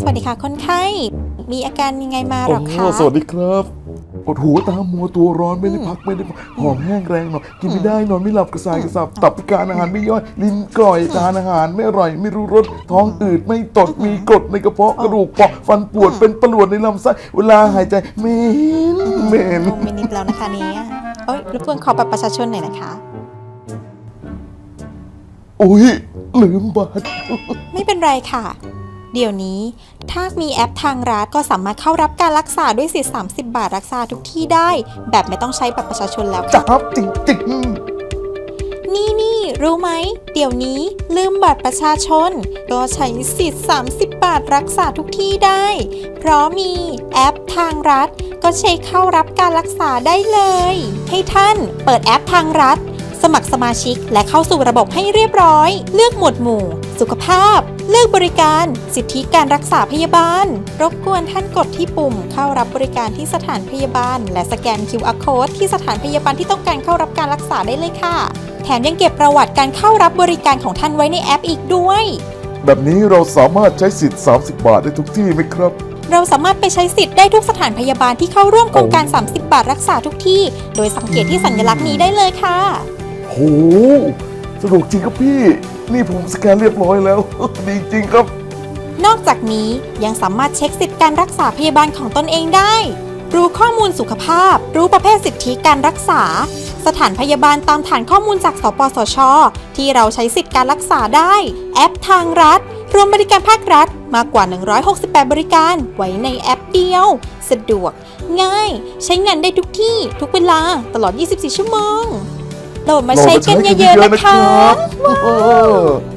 สวัสดีค่ะคนไข้ มีอาการยังไงมาหรอคะโอ้สวัสดีครับปวดหัวตามัวตัวร้อนไม่ได้พักไม่ได้พักหอมแห้งแรงหน่อยกินไม่ได้นอนไม่หลับกระสายกระสับตับพิการอาหารไม่ย่อย ลิ้นกร่อยทานอาหารไม่อร่อย ไม่รู้รสท้องอืดไม่ตดมีกรดในกระเพาะกระดูกเปราะฟันปวดเป็นประหลวดในลำไส้เวลาหายใจเหม็นเหม็นโอ้ไม่นิดแล้วนะคะเนี้ยเอ้ยรบกวนขอบัตรประชาชนหน่อยนะคะอุ้ยลืมบัตรไม่เป็นไรค่ะ เดี๋ยวนี้ ถ้ามีแอปทางรัฐก็สามารถเข้ารับการรักษาด้วยสิทธิ์30 บาทรักษาทุกที่ได้ แบบไม่ต้องใช้บัตรประชาชนแล้วค่ะจับจริงนี่นี่รู้ไหม เดี๋ยวนี้ลืมบัตรประชาชน ก็ใช้สิทธิ์ 30 บาทรักษาทุกที่ได้ เพราะมีแอปทางรัฐ ก็เช็คเข้ารับการรักษาได้เลย ให้ท่านเปิดแอปทางรัฐ สมัครสมาชิก และเข้าสู่ระบบให้เรียบร้อย เลือกหมวดหมู่ สุขภาพ เลือกบริการ สิทธิการรักษาพยาบาล รบกวนท่านกดที่ปุ่ม เข้ารับบริการที่สถานพยาบาล และสแกน QR code ที่สถานพยาบาลที่ต้องการเข้ารับการรักษาได้เลยค่ะ แถมยังเก็บประวัติการเข้ารับบริการของท่านไว้ในแอปอีกด้วยๆแบบนี้เราสามารถใช้สิทธิ์ 30 บาทได้ทุกที่ไหมครับ เราสามารถไปใช้สิทธิ์ได้ทุกสถานพยาบาลที่เข้าร่วมโครงการ 30 บาทรักษาทุกที่ โดยสังเกตที่สัญลักษณ์นี้ได้เลยค่ะ โหสะดวกจริงครับพี่ นี่ผมสแกนเรียบร้อยแล้ว ดีจริงครับ นอกจากนี้ยังสามารถเช็คสิทธิการรักษาพยาบาลของตนเองได้ รู้ข้อมูลสุขภาพ รู้ประเภทสิทธิการรักษา สถานพยาบาลตามฐานข้อมูลจากสปสช ที่เราใช้สิทธิการรักษาได้ แอปทางรัฐ รวมบริการภาครัฐมากกว่า 168 บริการไว้ในแอปเดียว สะดวก ง่าย ใช้งานได้ทุกที่ ทุกเวลา ตลอด 24 ชั่วโมง โหลดมาใช้กันเยอะๆนะคะโหลดมาใช้กันเยอะๆนะครับ